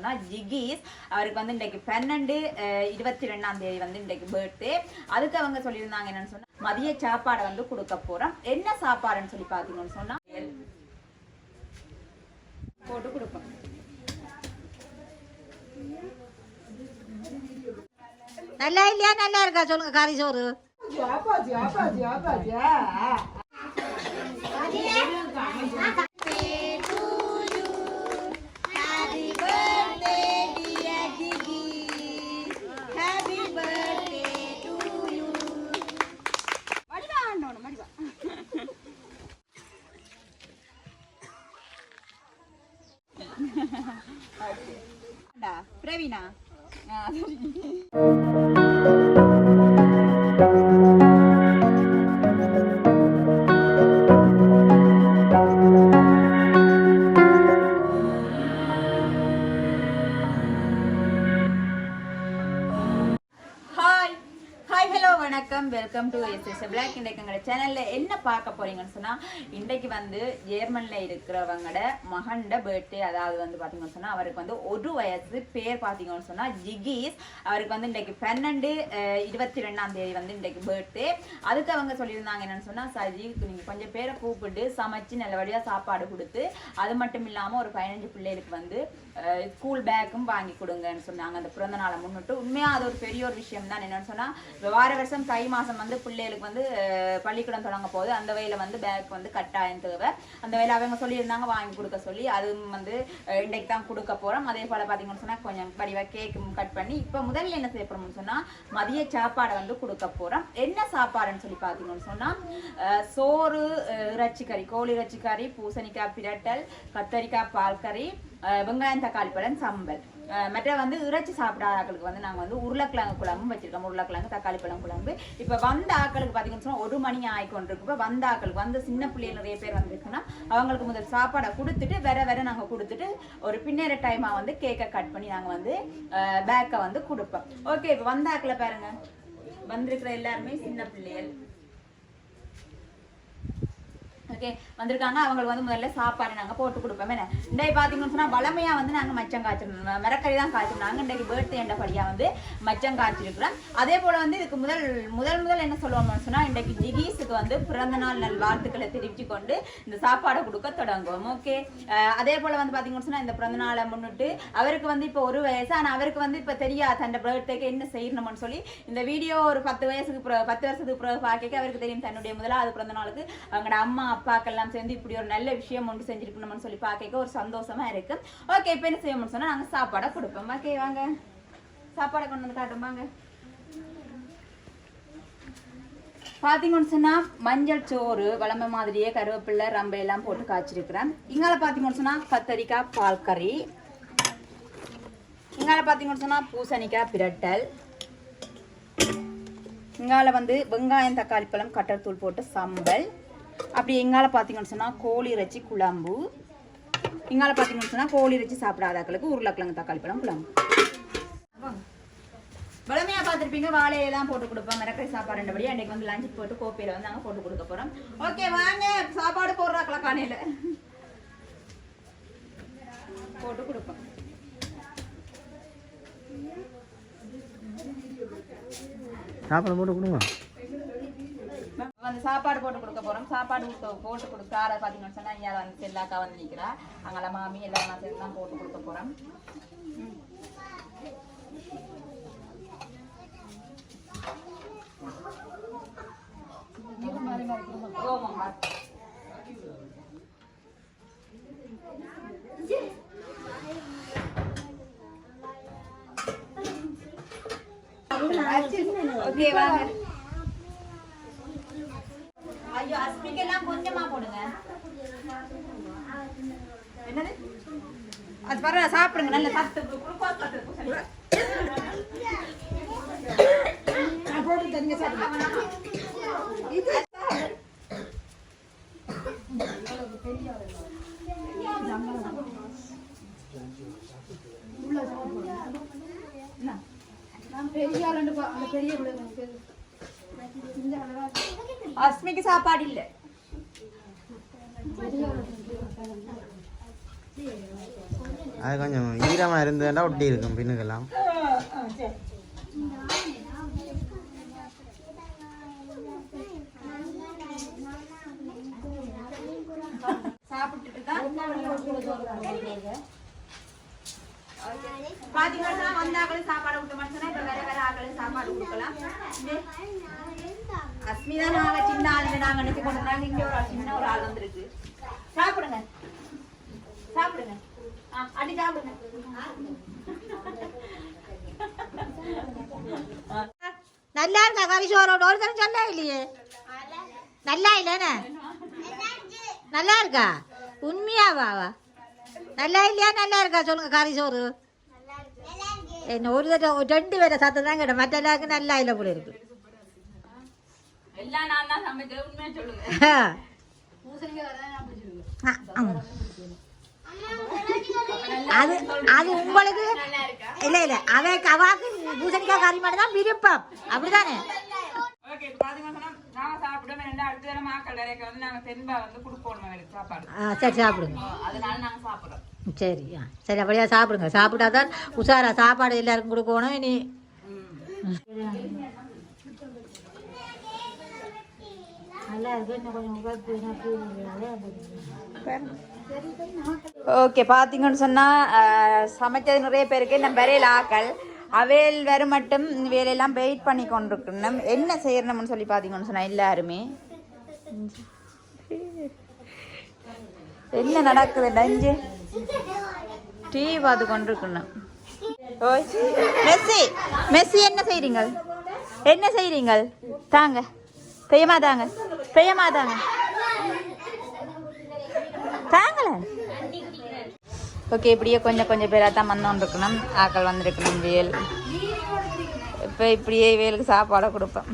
சொன்னா ஜிகிஸ் அவருக்கு வந்து இன்றைக்கு பன்னெண்டு இருபத்தி ரெண்டாம் தேதி வந்து இன்றைக்கு பர்த்டே அதுக்கு அவங்க சொல்லியிருந்தாங்க என்னன்னு சொன்னா மதிய சாப்பாடை வந்து கொடுக்க போறோம். என்ன சாப்பாடுன்னு சொல்லி பாத்தீங்கன்னு சொன்னா போட்டு கொடுப்போம். நல்லா இல்லையா? நல்லா இருக்கா? சொல்லுங்க கறி சோறு. சரி. போறீங்கன்னு சொன்னா இன்றைக்கு வந்து ஜேர்மன்ல இருக்கிறவங்களோட மகன்ட பர்த்டே அதாவது வந்து பாத்தீங்கன்னு சொன்னா அவருக்கு வந்து ஒரு வயசு பேர் பாத்தீங்கன்னு சொன்னா ஜிகிஸ். அவருக்கு வந்து இன்றைக்கு பன்னெண்டு இருபத்தி ரெண்டாம் தேதி வந்து இன்றைக்கு பர்த்டே அதுக்கு அவங்க சொல்லியிருந்தாங்க என்னன்னு சொன்னா சஜி நீங்க கொஞ்சம் பேரை கூப்பிட்டு சமைச்சு நல்லபடியா சாப்பாடு கொடுத்து அது மட்டும் இல்லாம ஒரு பதினஞ்சு பிள்ளைகளுக்கு வந்து ஸ்கூல் பேக்கும் வாங்கி கொடுங்கன்னு சொன்னாங்க. அந்த பிறந்த நாளை முன்னிட்டு. உண்மையா அது ஒரு பெரிய ஒரு விஷயம் தான் என்னன்னு சொன்னா வார வருஷம் தை மாசம் வந்து பிள்ளைகளுக்கு வந்து பள்ளிக்கூடம் தொடங்க போகுது. அந்த வகையில வந்து பேக் வந்து கட்டாயம் தேவை. அந்த வேலை அவங்க சொல்லியிருந்தாங்க வாங்கி கொடுக்க சொல்லி அதுவும் வந்து இன்றைக்கு தான் கொடுக்க போறோம். அதே போல பாத்தீங்கன்னு சொன்னா கொஞ்சம் படிவா கேக் கட் பண்ணி இப்ப முதல்ல என்ன செய்ய போறோம்னு சொன்னா மதிய சாப்பாடை வந்து கொடுக்க போறோம். என்ன சாப்பாடுன்னு சொல்லி பாத்தீங்கன்னு சொன்னா சோறு அஹ், கோழி இறைச்சி பூசணிக்காய் பிரட்டல் கத்தரிக்காய் பால்கறி வெங்காயம் தக்காளி பழம் சம்பல். மற்ற வந்து இறைச்சி சாப்பிடாத ஆக்களுக்கு வந்து நாங்கள் வந்து உருளைக்கிழங்கு குழம்பும் வச்சிருக்கோம். உருளைக்கிழங்கு தக்காளி பழம் குழம்பு. இப்போ வந்த ஆக்களுக்கு பார்த்தீங்கன்னு சொன்னால் ஒரு மணி ஆயிக்கொண்டிருக்கு இப்போ வந்த ஆக்களுக்கு வந்து சின்ன பிள்ளைகள் நிறைய பேர் வந்திருக்குன்னா அவங்களுக்கு முதல் சாப்பாடை கொடுத்துட்டு வேற வேற நாங்கள் கொடுத்துட்டு ஒரு பின்னேற டைமாக வந்து கேக்கை கட் பண்ணி நாங்கள் வந்து பேக்கை வந்து கொடுப்போம். ஓகே இப்போ வந்த ஆக்களை பாருங்க. வந்திருக்கிற எல்லாருமே சின்ன பிள்ளைகள். ஓகே வந்திருக்காங்க. அவங்களுக்கு வந்து முதல்ல சாப்பாடு நாங்கள் போட்டு கொடுப்போம். என்ன? இன்றைக்கு பார்த்தீங்கன்னு சொன்னால் வளமையாக வந்து நாங்கள் மச்சம் காய்ச்சிருந்தோம் மிரக்கறி தான் காய்ச்சிருந்தாங்க இன்றைக்கு பர்த்டே என்ற படியாக வந்து மச்சம் காய்ச்சிருக்கிறோம். அதே போல் வந்து இதுக்கு முதல் முதல் முதல் என்ன சொல்லுவோம்னு சொன்னால் இன்றைக்கு ஜிகீஸுக்கு வந்து பிறந்த நாள் நல் வாழ்த்துக்களை தெரிவித்து கொண்டு இந்த சாப்பாடை கொடுக்க தொடங்குவோம். ஓகே அதே போல் வந்து பார்த்தீங்கன்னு சொன்னால் இந்த பிறந்த நாளை முன்னிட்டு அவருக்கு வந்து இப்போ ஒரு வயசு ஆனால் அவருக்கு வந்து இப்போ தெரியாது அந்த பேர்த்டேக்கு என்ன செய்யணும்னு சொல்லி இந்த வீடியோ ஒரு பத்து வயசுக்கு பத்து வருஷத்துக்கு பிறகு பார்க்க அவருக்கு தெரியும். தன்னுடைய முதலாவது பிறந்த நாளுக்கு அவங்களோட அம்மா அப்பாக்கெல்லாம் சேர்ந்து இப்படி ஒரு நல்ல விஷயம் ஒன்று செஞ்சிருக்கணும்னு சொல்லி பார்க்க ஒரு சந்தோஷமா இருக்கு. ஓகே இப்போ என்ன செய்யணும்னு சொன்னா நாங்கள் சாப்பாடை கொடுப்போம். ஓகே வாங்க. சாப்பாடை கொண்டு வந்து காட்டும்பாங்க பார்த்தீங்கன்னு சொன்னால் மஞ்சள் சோறு வளமை மாதிரியே கருவேப்பிலை ரம்பை எல்லாம் போட்டு காய்ச்சிருக்கிறேன். இங்கால பார்த்தீங்கன்னு சொன்னால் கத்தரிக்காய் பால் கறி. இங்கால பார்த்தீங்கன்னு சொன்னால் பூசணிக்காய் பிரட்டல். இங்கால வந்து வெங்காயம் தக்காளி பழம் கட்டர்தூள் போட்டு சம்பல். அப்படி எங்கால பார்த்தீங்கன்னு சொன்னா கோழி இறைச்சி குழம்பு. இங்கால பார்த்தீங்கன்னு சொன்னால் கோழி இறைச்சி சாப்பிடாதாக்களுக்கு உருளைக்கிழங்கு தக்காளி பழம் குழம்பு. வளமையாக பார்த்துருப்பீங்க. வாழையெல்லாம் போட்டு கொடுப்போம். மிரக்கறி சாப்பாடுன்றபடி அன்னைக்கு வந்து லஞ்ச் போட்டு கோப்பையில் வந்து நாங்கள் போட்டு கொடுக்க போறோம். ஓகே வாங்க. சாப்பாடு போடுறாக்களா காலையில்? போட்டு கொடுப்போம். சாப்பாடு போட்டு கொடுங்க. வந்து சாப்பாடு போட்டு கொடுக்க போறோம் சாப்பாடு ஊத்த- போட்டு கொடுக்கார பாத்தீங்கன்னு சொன்னா இங்க வந்து செல்லாக்கா வந்து நிக்கிறா அங்கெல்லாம் மாமி எல்லாம் நான் சேர்ந்து தான் போட்டு கொடுக்க போறோம் ம். ஓமாம்மா. ஓகே வாங்க ஐயோ அஸ்மிக்கு எல்லாம் கொஞ்சமா போடுங்க. என்னது? அது பரவாயில்ல சாப்பிடுங்க நல்ல சாப்பிட்டு போட்டு சத்து சாப்பிடுங்க. அஸ்மிக்கு சாப்பாடு இல்ல. அது கொஞ்சம் ஈரமாக இருந்ததுன்னா ஒட்டி இருக்கும் பின்னுக்கெல்லாம் சாப்பிட்டுட்டு தான் பாத்தீங்கன்னா வந்தாக்களும் சாப்பாடு விட்ட மனுஷனா இப்ப வேற வேற ஆக்களும் இந்த அஸ்மிதா நாங்க சின்ன ஆளுங்க நாங்க நினைச்சு கொண்டு வந்தாங்க இங்க ஒரு ஆள் சின்ன ஒரு ஆள் வந்திருக்கு. சாப்பிடுங்க. சாப்பிடுங்க. ஆ, அடி சாப்பிடுங்க. நல்லா இருக்கா கறி சோறோட ஒரு தரம் சொன்னா இல்லையே. நல்லா இல்லைண்ணே நல்லா இருக்கா? உண்மையாவா? நல்லா இல்லையா நல்லா இருக்கா? சொல்லுங்க கறி சோறு என்ன ஒரு தடவை ரெண்டு பேரை சத்தம் தான் கேட்டேன் மற்ற எல்லாருக்கும் நல்லா இல்லை போல இருக்கு. அது அது உங்களுக்கு இல்ல இல்ல. அவைக்கு அவாக்கு பூசணிக்காய் கறி மட்டும் தான் விருப்பம். அப்படிதானே ஓகே இப்போ பாத்தீங்கன்னா நாங்க சாப்பிடுவோம் ரெண்டு அடுத்த தடவை ஆக்கள் நிறைய வந்து நாங்க தென்பா வந்து கொடுப்போம் அவங்களுக்கு சாப்பாடு. ஆ சரி சாப்பிடுங்க. அதனால நாங்க சாப்பிடுறோம். சரி ஆ சரி அப்படியா சாப்பிடுங்க. சாப்பிட்டா தான் உஷாரா சாப்பாடு எல்லாருக்கும் கொடுக்கணும் இனி. நல்லா இருக்கு இன்னும் கொஞ்சம் ஓகே பார்த்தீங்கன்னு சொன்னால் சமைச்சது நிறைய பேருக்கு நம்ம வரையில் ஆக்கள். அவையில் வேறு மட்டும் வேலையெல்லாம் வெயிட் பண்ணி கொண்டிருக்கணும். என்ன செய்யணும்னு சொல்லி பார்த்தீங்கன்னு சொன்னால் எல்லாருமே. என்ன நடக்குது நஞ்சு? டிவி பார்த்து கொண்டிருக்கணும். ஓய் மெஸ்ஸி மெஸ்ஸி என்ன செய்கிறீங்கள் என்ன செய்கிறீங்கள் தாங்க பெய்யமா தாங்க பெய்யமா தாங்க. தாங்களே? ஓகே இப்படியே கொஞ்சம் கொஞ்சம் பேராக தான் வந்தோன்னு இருக்கணும் ஆக்கள் வந்திருக்கணும் வேல். இப்போ இப்படியே வேலுக்கு சாப்பாடை கொடுப்பேன்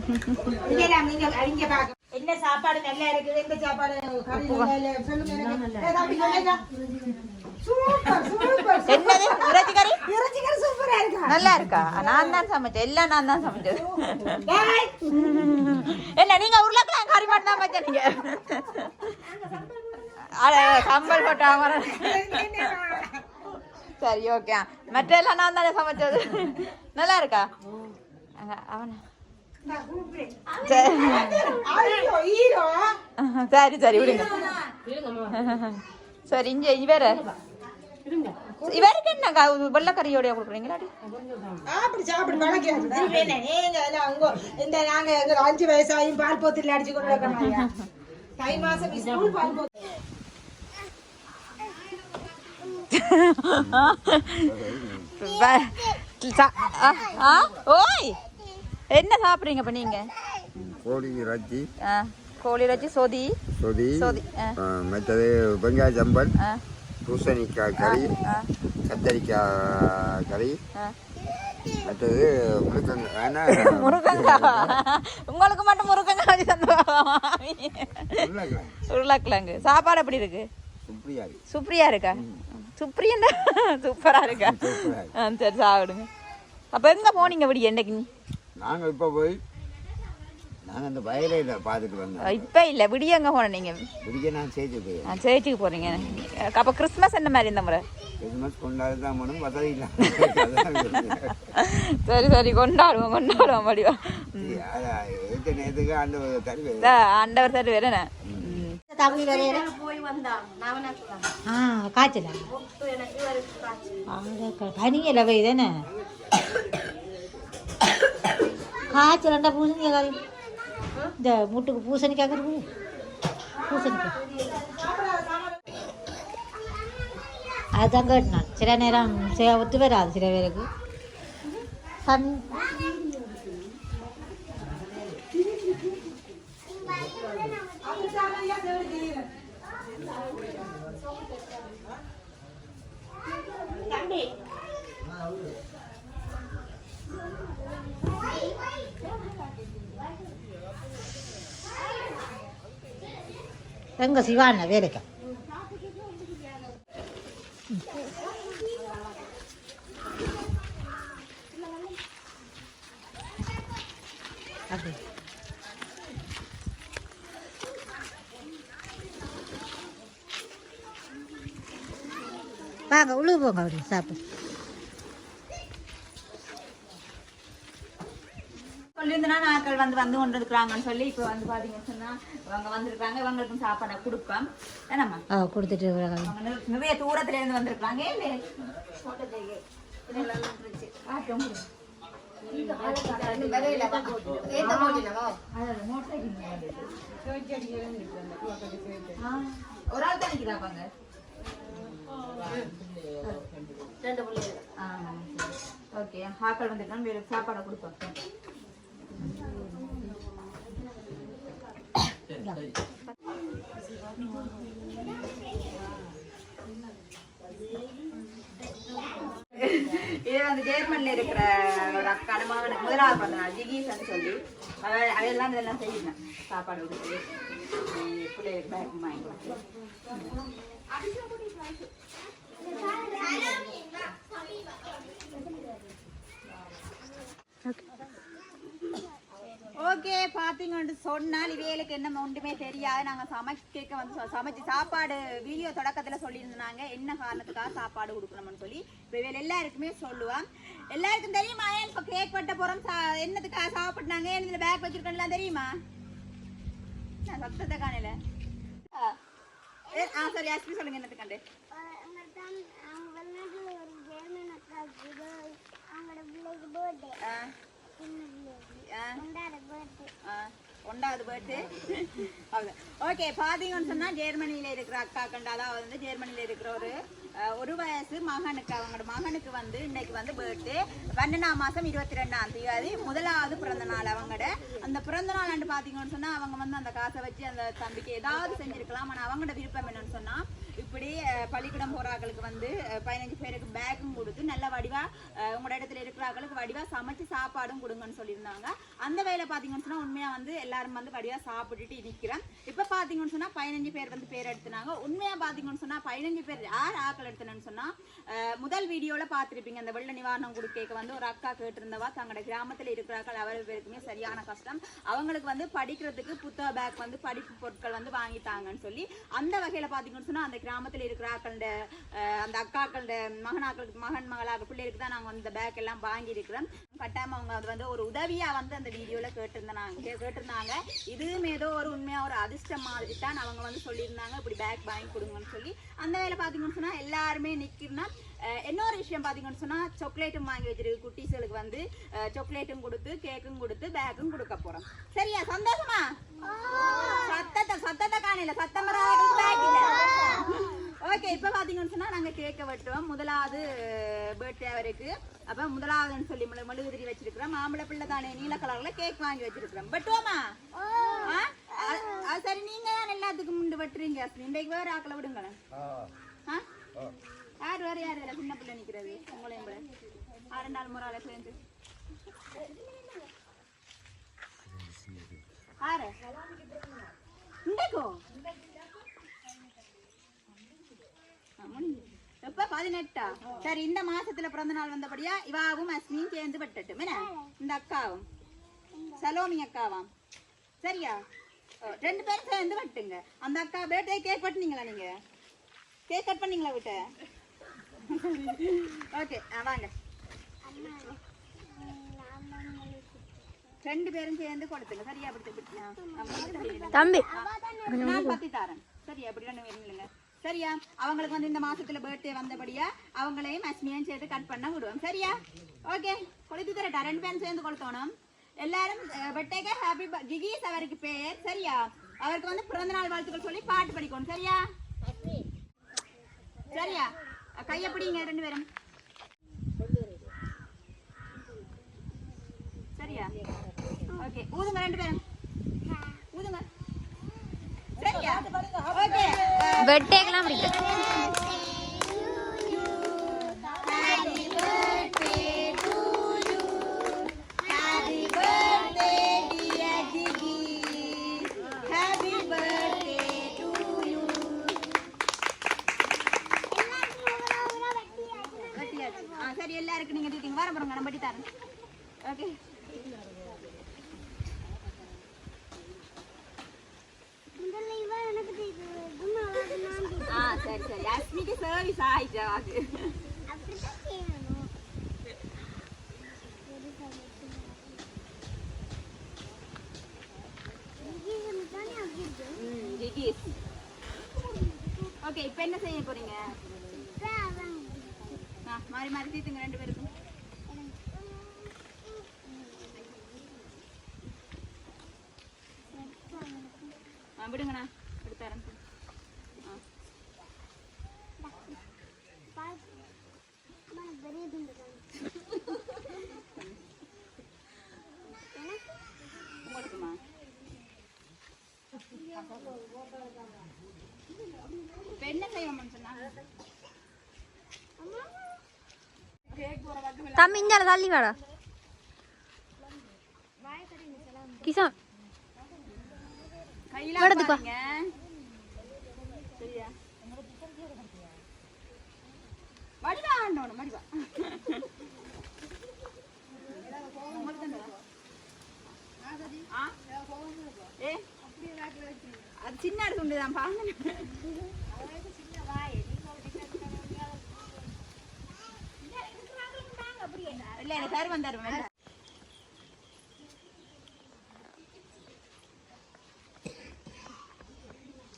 என்ன சாப்பாடு நல்லா இருக்குது? எந்த சாப்பாடு? என்னது? இறைச்சி கறி? சூப்பரா இருக்கா? நல்லா இருக்கா? நான் தான் சமைச்சேன். எல்லாம் நான் தான் சமைச்சது. என்ன நீங்க உருளைக்கிழங்கு கறி மட்டும் தான் வச்ச நீங்க அட கம்பல் போட்டாங்க சரி ஓகே மற்ற எல்லாம் நான் தானே சமைச்சது. நல்லா இருக்கா? அவன் அவன. சரி. சரி சரி விடுங்க. சரி இங்க இவர. இவருக்கு என்ன க- கொடுக்குறீங்களா அப்படி சாப்பிடு அங்க இந்த நாங்க அஞ்சு வயசாயும் பால் போத்துல அடிச்சு கொண்டு தை மாசம் ஸ்கூல் பால் போத்து ப- சா- ஆ, ஆ, ஓய்! என்ன சாப்பிட்றீங்க இப்போ நீங்க? கோழி இறைச்சி. கோழி இறைச்சி சொதி. சொதி. சொதி மற்றது வெங்காய சம்பல் பூசணிக்காய் கறி கத்தரிக்காய் கறி. மற்றது முழுக்கங்க ஆனா முருங்கங்கா. உங்களுக்கு மட்டும் முருங்கங்கா வச்சு தந்துருவாங்க உருளைக்கிழங்கு. உருளைக்கிழங்கு. சாப்பாடு எப்படி இருக்கு? சுப்ரியா இருக்கு. சுப்ரியா இருக்கா? சுப்ரியன் சூப்பரா இருக்கா. ஆ, சரி சாப்பிடுங்க. அப்ப எங்க போனீங்க விடி என்னைக்கு? நாங்க இப்ப போய் நாங்க அந்த வயலையில பார்த்துட்டு வந்தோம். இப்ப இல்ல விடிய எங்க போன நீங்க? விடிய நான் சேர்த்து போய் ஆ, சேர்ச்சுக்கு போறீங்க. அப்ப கிறிஸ்மஸ் என்ன மாதிரி இந்த முறை? கிறிஸ்மஸ் கொண்டாடி தான் போகணும் வசதி இல்லை. சரி சரி கொண்டாடுவோம் கொண்டாடுவோம் படிவா எட்டு நேரத்துக்கு ஆண்டு தருவேன் சரி வேற தம்பி வரையில ஆ காய்ச்சல? பனியல போய் தானே காய்ச்சலண்டா பூசணிக்காய் கறி இந்த முட்டுக்கு பூசணிக்காய் கறி. பூசணிக்காய் அதுதான் கேட்டினான் சில நேரம் ஒத்து வராது சில பேருக்கு. எங்க சிவான வேலைக்கா. அப்படி. வாங்க உள்ளே போங்க அப்படி சாப்பிட்டு சொல்லியிருந்தனா நாட்கள் வந்து வந்து கொண்டு இருக்கிறாங்கன்னு சொல்லி இப்போ வந்து பாத்தீங்கன்னு சொன்னா இவங்க வந்திருக்காங்க. இவங்களுக்கும் சாப்பாடை கொடுப்போம். என்னம்மா ஆ கொடுத்துட்டு நிற- நிறைய தூரத்துல இருந்து வந்திருக்காங்க இல்லை ஒரு ஆள் தான் நிக்கிறாப்பாங்க ஓகே. ஆக்கள் வந்துட்டாங்க வேற சாப்பாடை கொடுப்போம். இது வந்து ஜெர்மன்ல இருக்கிற ஒரு அக்கா மகனுக்கு முதலாவது பிறந்த நாள் சொல்லி. அவ அவையெல்லாம் இதெல்லாம் செய்யணும் சாப்பாடு கொடுத்து பிள்ளைகளுக்கு பேக் வாங்கிக்கலாம் பார்த்தீங்கன்னு பாத்தீங்கன்னு சொன்னால் இவைகளுக்கு என்ன ஒன்றுமே தெரியாது. நாங்க சமைக்க வந்து சமைச்சு சாப்பாடு வீடியோ தொடக்கத்துல சொல்லியிருந்தாங்க. என்ன காரணத்துக்காக சாப்பாடு கொடுக்கணும்னு சொல்லி. இப்போ எல்லாருக்குமே சொல்லுவான் எல்லாருக்கும் தெரியுமா? ஏன் இப்போ கேக் வெட்ட போறோம்? சா- என்னத்துக்காக சாப்பிட்டாங்க ஏன் பேக் வச்சிருக்கோம்லாம் தெரியுமா? நான் சத்தத்தை காணல. ஆ. சரி அஸ்மி சொல்லுங்க என்னத்துக்காண்டு ஆ ஆ ஆ, ஒன்றாவது பர்த்டே ஓகே பார்த்தீங்கன்னு சொன்னால் ஜெர்மனியில் இருக்கிற அக்கா கண்டாதான் வந்து ஜெர்மனியில் இருக்கிற ஒரு ஒரு வயசு மகனுக்கு அவங்களோட மகனுக்கு வந்து இன்னைக்கு வந்து பர்த்டே பன்னெண்டாம் மாதம் இருபத்தி ரெண்டாம் தேதி முதலாவது பிறந்த நாள் அவங்களோட. அந்த பிறந்த நாள் அன்று பார்த்தீங்கன்னு சொன்னால் அவங்க வந்து அந்த காசை வச்சு அந்த தம்பிக்கு ஏதாவது செஞ்சிருக்கலாம். ஆனால் அவங்களோட விருப்பம் என்னன்னு சொன்னால் இப்படி பள்ளிக்கூடம் போறாக்களுக்கு வந்து பதினஞ்சு பேருக்கு பேக்கும் கொடுத்து நல்ல வடிவா உங்களோட இடத்துல இருக்கிறாக்களுக்கு வடிவா சமைச்சு சாப்பாடும் கொடுங்கன்னு சொல்லியிருந்தாங்க. அந்த வகையில் பார்த்தீங்கன்னு சொன்னால் உண்மையாக வந்து எல்லாரும் வந்து படியாக சாப்பிட்டுட்டு நிற்கிறேன் இப்போ பார்த்தீங்கன்னு சொன்னால் பதினஞ்சு பேர் வந்து பேர் எடுத்துனாங்க. உண்மையாக பார்த்தீங்கன்னு சொன்னால் பதினஞ்சு பேர் யார் ஆக்கள் எடுத்தனன்னு சொன்னால் முதல் வீடியோவில் பார்த்துருப்பீங்க அந்த வெள்ள நிவாரணம் கொடுக்க வந்து ஒரு அக்கா கேட்டிருந்தவா தங்களோட கிராமத்தில் இருக்கிறார்கள் அவர் பேருக்குமே சரியான கஷ்டம். அவங்களுக்கு வந்து படிக்கிறதுக்கு புத்தக பேக் வந்து படிப்பு பொருட்கள் வந்து வாங்கித்தாங்கன்னு சொல்லி அந்த வகையில் பார்த்தீங்கன்னு சொன்னால் அந்த கிராமத்தில் இருக்கிற ஆக்களோட அந்த அக்காக்களோட மகனாக்களுக்கு மகன் மகளாக பிள்ளைகளுக்கு தான் நாங்கள் வந்து இந்த பேக் எல்லாம் வாங்கியிருக்கிறோம். கட்டாயமாக அவங்க அது வந்து ஒரு உதவியாக வந்து அந்த வீடியோல கேட்டிருந்தாங்க கே- கேட்டிருந்தாங்க. இதுவும் ஏதோ ஒரு உண்மையாக ஒரு அதிர்ஷ்டம் மாதிரி தான் அவங்க வந்து சொல்லியிருந்தாங்க. இப்படி பேக் வாங்கி கொடுங்கன்னு சொல்லி. அந்த வேலை பார்த்தீங்கன்னு சொன்னால் எல்லாருமே நிற்கிறனா இன்னொரு விஷயம் பார்த்தீங்கன்னு சொன்னால் சாக்லேட்டும் வாங்கி வச்சிருக்கு குட்டீஸுகளுக்கு வந்து சாக்லேட்டும் கொடுத்து கேக்கும் கொடுத்து பேக்கும் கொடுக்க போகிறோம் சரியா? சந்தோஷமா? சத்தத்தை சத்தத்தை காணல. சத்தம் பேக் ஓகே இப்போ பார்த்தீங்கன்னு சொன்னா நாங்கள் கேட்க வெட்டுவோம் முதலாவது அவருக்கு அப்ப முதலாவதுன்னு சொல்லி மெழு- மெழுகுதிரி வச்சிருக்கிறோம். மாம்பழ பிள்ளை தானே நீல கலர்ல கேக் வாங்கி வச்சிருக்கிறோம். அது சரி நீங்க தான் எல்லாத்துக்கும் முண்டு வெட்டுறீங்க இன்றைக்கு வேற ஆக்களை விடுங்களேன். ஆ? யார் வேற யார் வேற? சின்ன பிள்ளை நிக்கிறது உங்களையும் கூட ஆறு நாள் முறை சேர்ந்து. ஆறு இன்றைக்கோ? எப்ப? பதினெட்டா? சரி இந்த மாசத்துல பிறந்த நாள் வந்தபடியா இவாவும் அஸ்மியும் சேர்ந்து வெட்டட்டும் என்ன? இந்த அக்காவும். சலோமி அக்காவாம் சரியா? ரெண்டு பேரும் சேர்ந்து வெட்டுங்க. அந்த அக்கா பேட்டை கேக் வெட்டுனீங்களா நீங்க? கேக் கட் பண்ணீங்களா விட்ட? ஓகே வாங்க. ரெண்டு பேரும் சேர்ந்து கொடுத்துங்க. சரியா? அப்படி. தம்பி. நான் பத்தி தரேன். சரியா? அப்படி ஒண்ணு இல்லைங்க. சரியா? அவங்களுக்கு வந்து இந்த மாசத்துல பர்த்டே வந்தபடியா அவங்களையும் அஸ்மியும் சேர்த்து கட் பண்ண விடுவோம். சரியா? ஓகே கொளுத்து தரட்டா. ரெண்டு பேரும் சேர்ந்து கொளுத்தணும் எல்லாரும் பர்த்டேக்கு ஹாப்பி கிகீஸ் அவருக்கு பேர். சரியா? அவருக்கு வந்து பிறந்த நாள் வாழ்த்துக்கள் சொல்லி பாட்டு படிக்கணும். சரியா? சரியா? கையை பிடிங்க ரெண்டு பேரும்? சரியா? ஓகே ஊதுங்க ரெண்டு பேரும். ஊதுங்க. சரியா? ஓகே ബർത്ത്ഡേക്കെല്ലാം ബർത്ത്ഡേ சர்வீஸ் ஓகே இப்போ என்ன செய்ய போறீங்க? ஆ மாறி மாறி தீத்துங்க ரெண்டு பேருக்கும். ஆ விடுங்கண்ணா எடுத்து தரேன் ஆ உங்களுக்குமா இப்ப என்ன செய்வோம்னு சொன்னாங்க தம்பி இஞ்சால தள்ளி வாடா. கிசான் கையில எடுத்துக்கோ. பாருங்க. சரியா? அது சின்ன அடுத்து உண்டு தான் பாருங்க இல்ல எனக்கு சார் வந்தாரு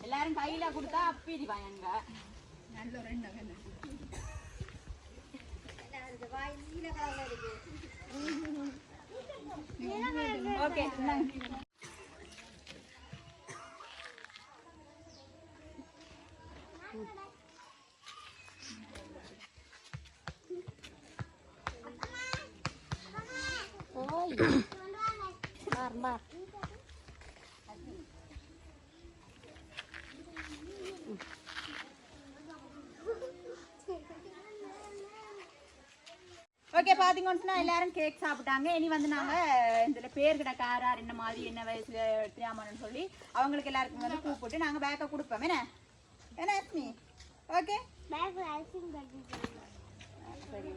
எல்லாரும் கையில கொடுத்தா அப்பீடிப்பாங்க ஓகே ஓகே பாத்தீங்கன்னு சொன்னா எல்லாரும் கேக் சாப்பிட்டாங்க. இனி வந்து நாங்க இதுல பேர் கிட்ட காரார் என்ன மாதிரி என்ன வயசுல தெரியாமன்னு சொல்லி அவங்களுக்கு எல்லாருக்கும் வந்து கூப்பிட்டு நாங்க பேக்கை கொடுப்போம். என்ன? என்ன அஸ்மி? ஓகே சரி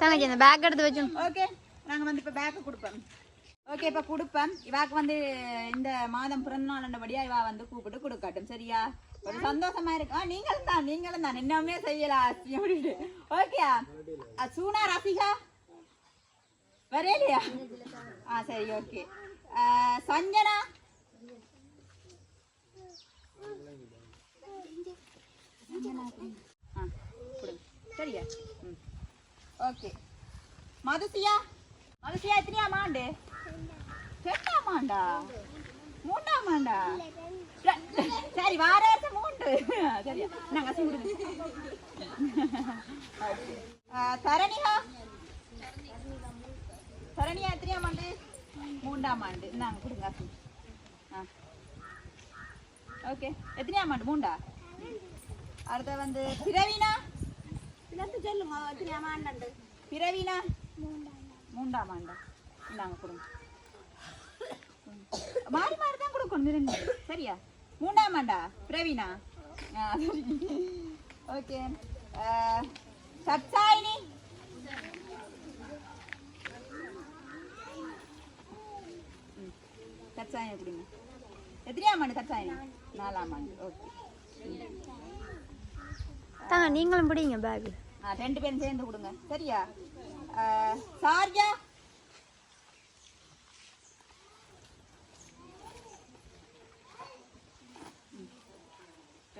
தங்கச்சி இந்த பேக் எடுத்து வச்சு ஓகே நாங்க வந்து இப்ப பேக்கை கொடுப்போம். ஓகே இப்ப கொடுப்போம் இவாக்கு வந்து இந்த மாதம் பிறந்த நாள்ன்றபடியா இவா வந்து கூப்பிட்டு கொடுக்கட்டும். சரியா? ஒரு சந்தோஷமா இருக்கு? ஆ நீங்களும் தான் நீங்களும் தான். என்னமே செய்யலாம் அஸ்மி அப்படின்ட்டு. ஓகேயா சூனா ரசிகா? வரையிலையா? ஆ சரி ஓகே. சஞ்சனா? ஆ கொடுங்க சரியா? ம். ஓகே. மதுசியா? மதுசியா எத்தனையாம் ஆண்டு ரெண்டாம் ஆண்டா? மூன்றாம் ஆண்டா? சரி வார வருஷம் மூன்று. சரியா நாங்க அசி கொடுங்க ஆ, தரணிகா? தரணியா எத்தனையாம் ஆண்டு? மூன்றாம் ஆண்டு. நாங்க கொடுங்க ஆ. ஓகே எத்தனையாம் ஆண்டு? மூண்டா அடுத்த வந்து பிரவீனா சொல்லுங்க எத்தனையாம் ஆண்டு? பிரவீனா மூன்றாம் ஆண்டா. இந்தாங்க கொடுங்க. மாறி மாறி தான் கொடுக்கணும் ரெண்டு சரியா? மூன்றாம் ஆண்டா பிரவீனா. ஓகே. சப்சாயினி. ம், சப்சாயினி கொடுங்க எத்தனையாம் ஆண்டு சப்சாயினி? நாலாம் ஆண்டு. ஓகே. தாங்க நீங்களும் பிடிங்க பேக் ரெண்டு பேரும் சேர்ந்து கொடுங்க. சரியா? ஆ,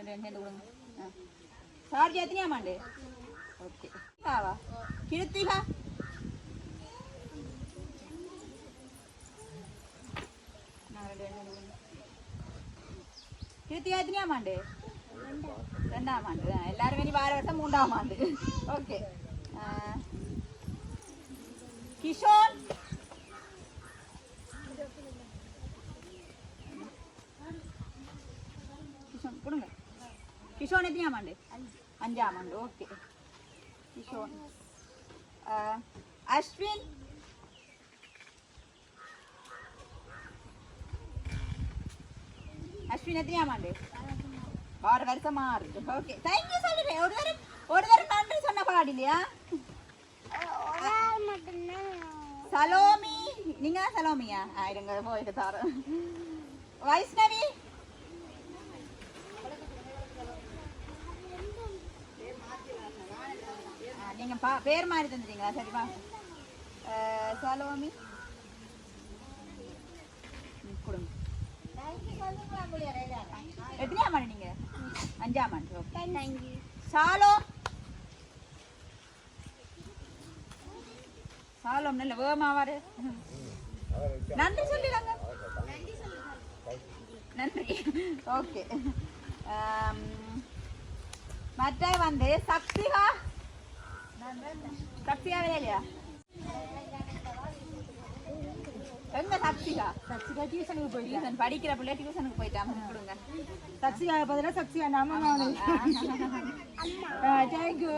ரெண்டு பேரும் சேர்ந்து கொடுங்க ஆ. சார்ஜா எத்தனையாம் ஓகே ஆவா கிருத்திகா கிருத்திகா எத்தனையாம் ஆண்டு ரெண்டாம் ஆண்டு எல்லாரும் வார வருஷம் மூன்றாம் ஆண்டு ஓகே கிஷோர் கிஷோன் கொடுங்க கிஷோன் எத்தனையாம் ஆண்டு அஞ்சாம் ஆண்டு ஓகே கிஷோன் ஆ, அஸ்வின் அஸ்வின் எத்தனையாம் ஆண்டு ஆறு வருஷமா இருக்கு ஓகே தேங்க்யூ சொல்லுறேன் ஒரு தரம் ஒரு தரம் நன்றி சொன்ன பாடு இல்லையா சலோமி நீங்க தான் சலோமியா ஆ, இருங்க போயிட்டு தரேன் வைஷ்ணவி நீங்கள் பா பேர் மாதிரி தந்துட்டீங்களா? சரிப்பா சலோமி? கொடுங்க. எத்தனையாம் ஆண்டு நீங்க? அஞ்சாம் ஆண்டு ஓகே. சாலோ சாலோம் நல்ல வேகமாவாரு நன்றி சொல்லிடுங்க நன்றி. ஓகே. மற்ற வந்து சக்திகா சக்திகா இல்லையா எங்க சக்திகா? சக்திகா டியூஷனுக்கு போயிட்டா. டியூஷன் படிக்கிற பிள்ளை டியூஷனுக்கு போயிட்டாங்க கொடுங்க சக்திகா பதிலாக சக்திகா நம்ம தேங்க்யூ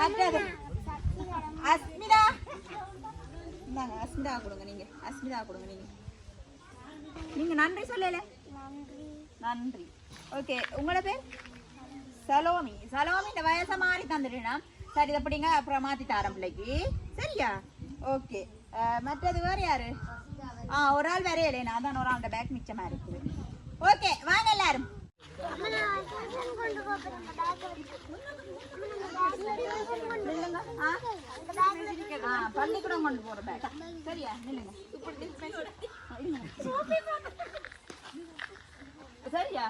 மற்றது? அஸ்மிதா? இந்தாங்க அஸ்மிதா கொடுங்க நீங்க. அஸ்மிதா கொடுங்க நீங்க. நீங்க நன்றி சொல்லல? நன்றி. ஓகே உங்களோட பேர்? சலோமி. சலோமி இந்த வயசை மாறி தந்துடுனா சரி இதை பிடிங்க. அப்புறம் மாற்றி தரேன் பிள்ளைக்கு. சரியா? ஓகே. மற்றது வேறு யார்? ஆ ஒரு ஆள் வேறே இல்லை நான் அதான் ஒரு ஆள்கிட்ட பேக் மிச்சமாக இருக்குது. ஓகே வாங்க எல்லாரும். ஆ? ஆ, பள்ளிக்கூடம் கொண்டு போற பேக் சரியா? நில்லுங்க. சரியா?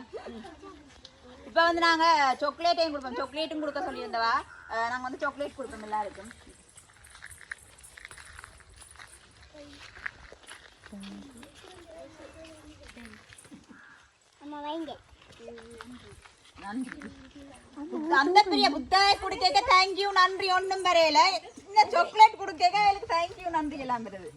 இப்ப வந்து நாங்க சாக்லேட்டையும் கொடுப்போம். சாக்லேட்டும் கொடுக்க சொல்லியிருந்தவா? அஹ், நாங்க வந்து சாக்லேட் கொடுப்போம் எல்லாருக்கும். நன்றி. அந்த பெரிய புத்தாய கொடுக்க தேங்க்யூ நன்றி. ஒண்ணும் வரையில. இந்த சாக்லேட் கொடுக்க எனக்கு தேங்க்யூ நன்றி எல்லாம் வருது.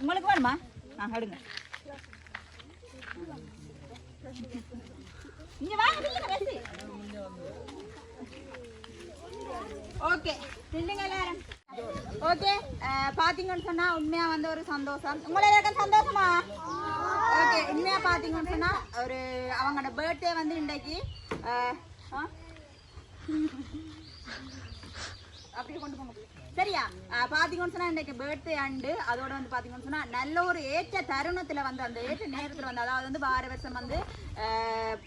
உங்களுக்கு வேணுமா? நான் எடுங்க இங்க வாங்க ஓகே நில்லுங்க எல்லாரும். ஓகே பாத்தீங்கன்னு சொன்னா உண்மையா வந்து ஒரு சந்தோஷம். உங்களை எல்லாருக்கும் சந்தோஷமா? ஓகே உண்மையா பாத்தீங்கன்னு சொன்னா ஒரு அவங்களோட பர்த்டே வந்து இன்றைக்கு அப்படியே கொண்டு போக முடியும் சரியா? பாத்தீங்கன்னு சொன்னா இன்னைக்கு பர்த்டே அண்டு அதோட வந்து பாத்தீங்கன்னு சொன்னா நல்ல ஒரு ஏற்ற தருணத்துல வந்து அந்த ஏற்ற நேரத்துல வந்து அதாவது வந்து வார வருஷம் வந்து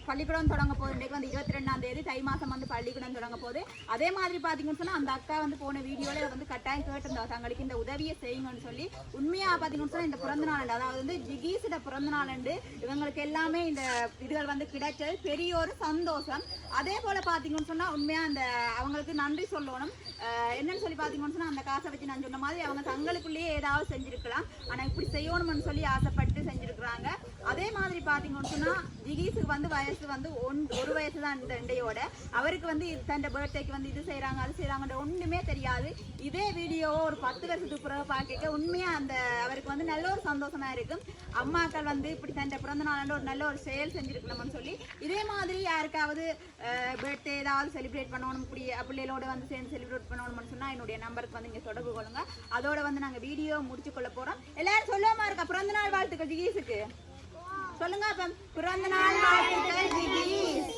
பள்ளிக்கூடம் தொடங்க போது இன்னைக்கு வந்து இருபத்தி ரெண்டாம் தேதி தை மாசம் வந்து பள்ளிக்கூடம் தொடங்க போது அதே மாதிரி பாத்தீங்கன்னு சொன்னா அந்த அக்கா வந்து போன வீடியோல வந்து கட்டாயம் கேட்டிருந்தா தங்களுக்கு இந்த உதவியை செய்யுங்கன்னு சொல்லி உண்மையா பாத்தீங்கன்னு சொன்னா இந்த பிறந்த நாள் அதாவது வந்து ஜிகீஸோட பிறந்த நாள் இவங்களுக்கு எல்லாமே இந்த இதுகள் வந்து கிடைச்சது. பெரிய ஒரு சந்தோஷம். அதே போல பாத்தீங்கன்னு சொன்னா உண்மையா அந்த அவங்களுக்கு நன்றி சொல்லணும். என்னன்னு சொல்லி பாத்தீங்கன்னு சொன்னா அந்த காசை வச்சு நான் சொன்ன மாதிரி அவங்க தங்களுக்குள்ளேயே ஏதாவது செஞ்சிருக்கலாம். ஆனா இப்படி செய்யணும்னு சொல்லி ஆசைப்பட்டு செஞ்சிருக்கிறாங்க. அதே மாதிரி பாத்தீங்கன்னு சொன்னா ஜிகீஸுக்கு வந்து வயசு வந்து ஒன் ஒரு வயசு தான் இந்த இண்டையோட அவருக்கு வந்து இது தன் பர்த்டேக்கு வந்து இது செய்யறாங்க அது செய்றாங்கன்ற ஒண்ணுமே தெரியாது. இதே வீடியோவை ஒரு பத்து வருஷத்துக்கு பிறகு பார்க்க உண்மையா அந்த அவருக்கு வந்து நல்ல ஒரு சந்தோஷமா இருக்கும் அம்மாக்கள் வந்து இப்படி தன் பிறந்த நாளாண்டு ஒரு நல்ல ஒரு செயல் செஞ்சிருக்கணும்னு சொல்லி இதே மாதிரி யாருக்காவது பர்த்டே ஏதாவது செலிப்ரேட் பண்ணணும் இப்படி பிள்ளைகளோட வந்து சேர்ந்து செலிப்ரேட் பண்ணணும்னு சொன்னா என்னுடைய நம்பருக்கு வந்து இங்கே தொடர்பு கொள்ளுங்க. அதோட வந்து நாங்க வீடியோ முடிச்சு கொள்ள போறோம். எல்லாரும் சொல்லுவோமா இருக்கா? பிறந்த நாள் வாழ்த்துக்கள் ஜிகீஸுக்கு? சொல்லுங்க அப்ப. பிறந்த நாள் வாழ்த்துக்கள் ஜிகீஸ்.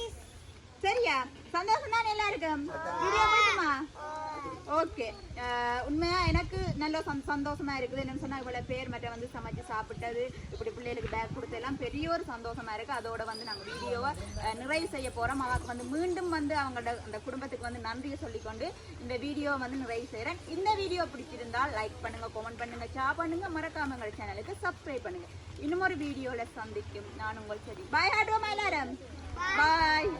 சரியா? சந்தோஷம் தான் எல்லாருக்கும்? வீடியோ பிடிக்குமா ஓகே உண்மையா எனக்கு நல்ல சந் சந்தோஷமா இருக்குது. என்னன்னு சொன்னா இவ்வளவு பேர் மற்ற வந்து சமைச்சு சாப்பிட்டது இப்படி பிள்ளைகளுக்கு பேக் கொடுத்து எல்லாம் பெரிய ஒரு சந்தோஷமா இருக்கு. அதோட வந்து நாங்க வீடியோவை அஹ், நிறைவு செய்ய போறோம். அவருக்கு வந்து மீண்டும் வந்து அவங்களோட அந்த குடும்பத்துக்கு வந்து நன்றியை சொல்லிக்கொண்டு இந்த வீடியோ வந்து நிறைவு செய்றேன். இந்த வீடியோ பிடிச்சிருந்தால் லைக் பண்ணுங்க கமெண்ட் பண்ணுங்க ஷேர் பண்ணுங்க. மறக்காம எங்கள் சேனலுக்கு சப்ஸ்கிரைப் பண்ணுங்க. இன்னும் ஒரு வீடியோல சந்திக்கும். நான் உங்கள் சரி பாய் ஆடுவோமா எல்லாரும் பாய்